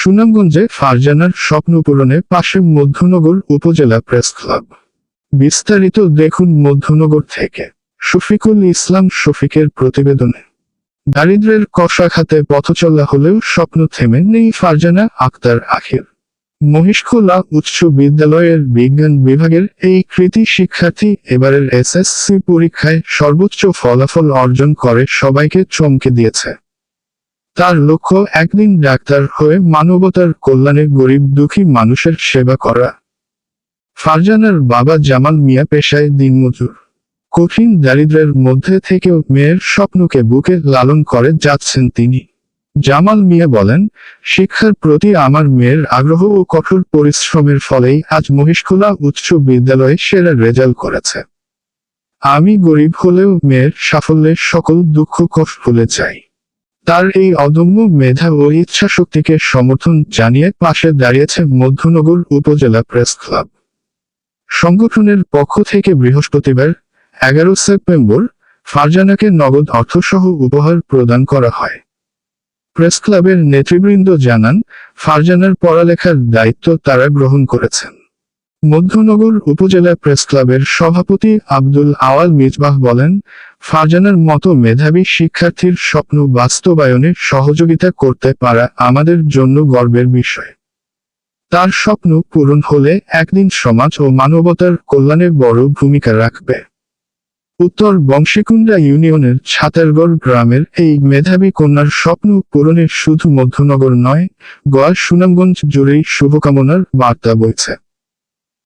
সুনামগঞ্জে ফারজানার স্বপ্ন পূরণে পাশে মধ্যনগর উপজেলা প্রেস ক্লাব। বিস্তারিত দেখুন মধ্যনগর থেকে। শফিকুল ইসলাম শফিকের প্রতিবেদনে। দারিদ্রের কষাঘাতে পথচলা হলেও স্বপ্ন থেমে নেই ফারজানা আক্তার আখির। মহিষখোলা উচ্চ বিদ্যালয়ের বিজ্ঞান বিভাগের এই কৃতি শিক্ষার্থী এবারের এসএসসি পরীক্ষায় সর্বোচ্চ ফলাফল অর্জন করে সবাইকে চমকে দিয়েছে। তার লক্ষ্য একদিন ডাক্তার হয়ে মানবতার কল্যাণে গরিব দুঃখী মানুষের সেবা করা। ফারজানার বাবা জামাল মিয়া পেশায় দিনমজুর। কঠিন দারিদ্র্যের মধ্যে থেকেও মেয়ের স্বপ্নকে বুকে লালন করে যাচ্ছেন তিনি। জামাল মিয়া বলেন, শিক্ষার প্রতি আমার মেয়ের আগ্রহ ও কঠোর পরিশ্রমের ফলেই আজ মহিষখোলা উচ্চ বিদ্যালয়ে সেরা রেজাল্ট করেছে। আমি গরিব হলেও মেয়ের সাফল্যের সকল দুঃখ কষ্ট ভুলে যাই। তার এই অদম্য মেধা ও ইচ্ছা শক্তিকে সমর্থন জানিয়ে পাশে দাঁড়িয়েছে মধ্যনগর উপজেলা প্রেস ক্লাব। সংগঠনের পক্ষ থেকে বৃহস্পতিবার এগারো সেপ্টেম্বর ফারজানাকে নগদ অর্থসহ উপহার প্রদান করা হয়। প্রেস ক্লাবের নেতৃবৃন্দ জানান, ফারজানার পড়ালেখার দায়িত্ব তারা গ্রহণ করেছেন। মধ্যনগর উপজেলা প্রেস ক্লাবের সভাপতি আব্দুল আওয়াল মিজবাহ বলেন ফারজানার মতো মেধাবী শিক্ষার্থীর স্বপ্ন বাস্তবায়নে সহযোগিতা করতে পারা আমাদের জন্য গর্বের বিষয়। তার স্বপ্ন পূরণ হলে একদিন সমাজ ও মানবতার কল্যাণে বড় ভূমিকা রাখবে। উত্তর বংশীকুণ্ডা ইউনিয়নের ছাতারগড় গ্রামের এই মেধাবী কন্যার স্বপ্ন পূরণের শুধু মধ্যনগর নয় গোয়া সুনামগঞ্জ জুড়েই শুভকামনার বার্তা বইছে।